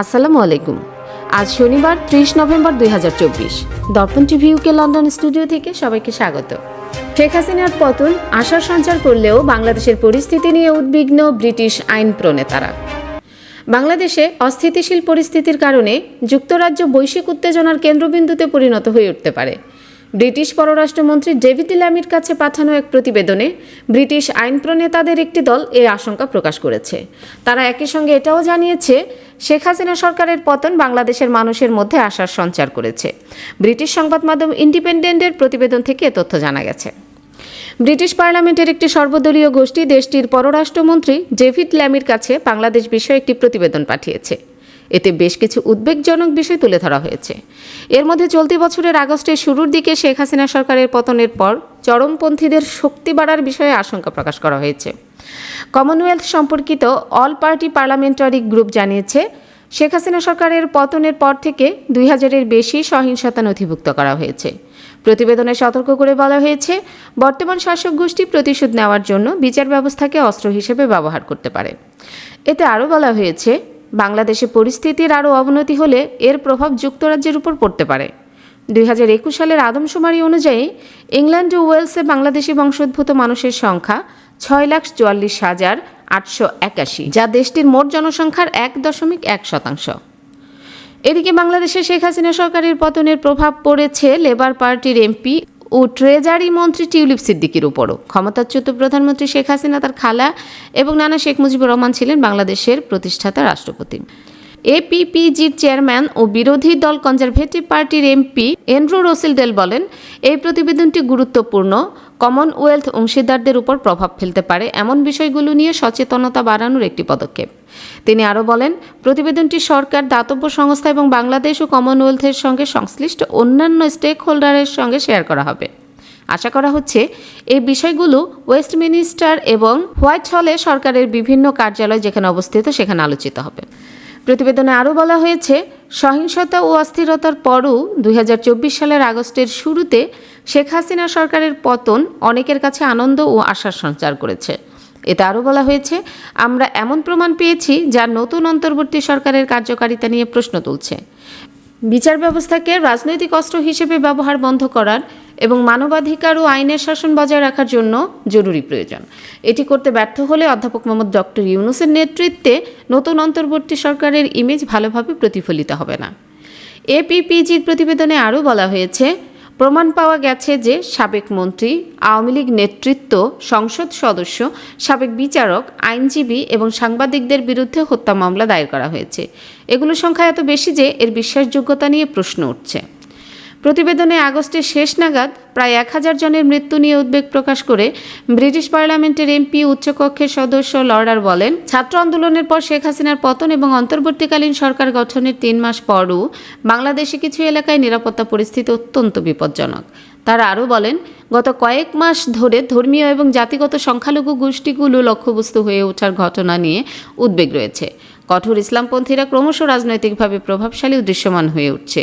আসসালামু আলাইকুম। আজ শনিবার, ত্রিশ নভেম্বর দুই হাজার চব্বিশ। দর্পণ টিভি ইউকে লন্ডন স্টুডিও থেকে সবাইকে স্বাগত। শেখ হাসিনার পতন, আশার সঞ্চার করলেও বাংলাদেশের পরিস্থিতি নিয়ে উদ্বিগ্ন ব্রিটিশ আইন প্রণেতারা। বাংলাদেশে অস্থিতিশীল পরিস্থিতির কারণে যুক্তরাজ্য বৈশ্বিক উত্তেজনার কেন্দ্রবিন্দুতে পরিণত হয়ে উঠতে পারে। ব্রিটিশ পররাষ্ট্রমন্ত্রী ডেভিড ল্যামির কাছে পাঠানো এক প্রতিবেদনে ব্রিটিশ আইন প্রণেতাদের একটি দল এই আশঙ্কা প্রকাশ করেছে। তারা একই সঙ্গে এটাও জানিয়েছে শেখ হাসিনা সরকারের পতন বাংলাদেশের মানুষের মধ্যে আশার সঞ্চার করেছে। ব্রিটিশ সংবাদ মাধ্যম ইন্ডিপেন্ডেন্টের প্রতিবেদন থেকে এ তথ্য জানা গেছে। ব্রিটিশ পার্লামেন্টের একটি সর্বদলীয় গোষ্ঠী দেশটির পররাষ্ট্রমন্ত্রী ডেভিড ল্যামির কাছে বাংলাদেশ বিষয়ে একটি প্রতিবেদন পাঠিয়েছে। এতে বেশ কিছু উদ্বেগজনক বিষয় তুলে ধরা হয়েছে। এর মধ্যে চলতি বছরের আগস্টের শুরুর দিকে শেখ হাসিনা সরকারের পতনের পর চরমপন্থীদের শক্তি বাড়ার বিষয়ে আশঙ্কা প্রকাশ করা হয়েছে। কমনওয়েলথ সম্পর্কিত অল পার্টি পার্লামেন্টারি গ্রুপ জানিয়েছে, শেখ হাসিনা সরকারের পতনের পর থেকে দুই হাজারের বেশি সহিংসতা নথিভুক্ত করা হয়েছে। প্রতিবেদনে সতর্ক করে বলা হয়েছে, বর্তমান শাসক গোষ্ঠী প্রতিশোধ নেওয়ার জন্য বিচার ব্যবস্থাকে অস্ত্র হিসেবে ব্যবহার করতে পারে। এতে আরও বলা হয়েছে বাংলাদেশে পরিস্থিতির আরও অবনতি হলে এর প্রভাব যুক্তরাজ্যের উপর পড়তে পারে। দুই হাজার একুশ সালের আদমশুমারি অনুযায়ী ইংল্যান্ড ও ওয়েলসে বাংলাদেশি বংশোদ্ভূত মানুষের সংখ্যা ছয় লাখ চুয়াল্লিশ হাজার আটশো একাশি, যা দেশটির মোট জনসংখ্যার এক দশমিক এক শতাংশ। এদিকে বাংলাদেশে শেখ হাসিনা সরকারের পতনের প্রভাব পড়েছে লেবার পার্টির এমপি ও ট্রেজারি মন্ত্রী টিউলিপ সিদ্দিকির উপরও। ক্ষমতাচ্যুত প্রধানমন্ত্রী শেখ হাসিনা, তার খালা এবং নানা শেখ মুজিবুর রহমান ছিলেন বাংলাদেশের প্রতিষ্ঠাতা রাষ্ট্রপতি। এপিপিজির চেয়ারম্যান ও বিরোধী দল কনজারভেটিভ পার্টির এমপি এন্ড্রু রসিলডেল বলেন, এই প্রতিবেদনটি গুরুত্বপূর্ণ কমনওয়েলথ অংশীদারদের উপর প্রভাব ফেলতে পারে এমন বিষয়গুলো নিয়ে সচেতনতা বাড়ানোর একটি পদক্ষেপ। তিনি আরও বলেন, প্রতিবেদনটি সরকার, দাতব্য সংস্থা এবং বাংলাদেশ ও কমনওয়েলথের সঙ্গে সংশ্লিষ্ট অন্যান্য স্টেক হোল্ডারের সঙ্গে শেয়ার করা হবে। আশা করা হচ্ছে, এই বিষয়গুলো ওয়েস্টমিনিস্টার এবং হোয়াইট হলে সরকারের বিভিন্ন কার্যালয় যেখানে অবস্থিত সেখানে আলোচিত হবে। প্রতিবেদনে আরও বলা হয়েছে সহিংসতা ও অস্থিরতার পরও দু হাজার চব্বিশ সালের আগস্টের শুরুতে শেখ হাসিনা সরকারের পতন অনেকের কাছে আনন্দ ও আশার সঞ্চার করেছে। এতে আরও বলা হয়েছে, আমরা এমন প্রমাণ পেয়েছি যা নতুন অন্তর্বর্তী সরকারের কার্যকারিতা নিয়ে প্রশ্ন তুলছে। বিচার ব্যবস্থাকে রাজনৈতিক অস্ত্র হিসেবে ব্যবহার বন্ধ করার এবং মানবাধিকার ও আইনের শাসন বজায় রাখার জন্য জরুরি প্রয়োজন। এটি করতে ব্যর্থ হলে অধ্যাপক মোহাম্মদ ডক্টর ইউনুসের নেতৃত্বে নতুন অন্তর্বর্তী সরকারের ইমেজ ভালোভাবে প্রতিফলিত হবে না। এপিপিজির প্রতিবেদনে আরও বলা হয়েছে, প্রমাণ পাওয়া গেছে যে সাবেক মন্ত্রী, আওয়ামী লীগ নেতৃত্ব, সংসদ সদস্য, সাবেক বিচারক, আইনজীবী এবং সাংবাদিকদের বিরুদ্ধে হত্যা মামলা দায়ের করা হয়েছে। এগুলোর সংখ্যা এত বেশি যে এর বিশ্বাসযোগ্যতা নিয়ে প্রশ্ন উঠছে। প্রতিবেদনে আগস্টের শেষ নাগাদ প্রায় এক হাজার জনের মৃত্যু নিয়ে উদ্বেগ প্রকাশ করে ব্রিটিশ পার্লামেন্টের এমপি, উচ্চকক্ষের সদস্য, লর্ডার বলেন, ছাত্র আন্দোলনের পর শেখ হাসিনার পতন এবং অন্তর্বর্তীকালীন সরকার গঠনের তিন মাস পরও বাংলাদেশে কিছু এলাকায় নিরাপত্তা পরিস্থিতি অত্যন্ত বিপজ্জনক। তারা আরও বলেন, গত কয়েক মাস ধরে ধর্মীয় এবং জাতিগত সংখ্যালঘু গোষ্ঠীগুলো লক্ষ্যবস্তু হয়ে ওঠার ঘটনা নিয়ে উদ্বেগ রয়েছে। কঠোর ইসলামপন্থীরা ক্রমশ রাজনৈতিকভাবে প্রভাবশালী ও দৃশ্যমান হয়ে উঠছে।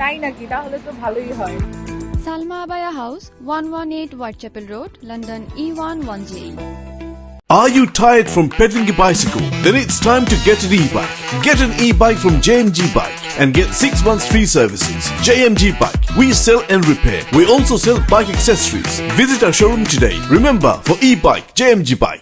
তাই নাকি তাহলে তো ভালোই হয় Salma Abaya House, 118 Whitechapel Road, London E E110. Are you tired from pedaling a bicycle? Then it's time to get an e-bike. Get an e-bike from JMG Bike and get 6 months free services. JMG Bike. We sell and repair. We also sell bike accessories. Visit our showroom today. Remember, for e-bike, JMG Bike.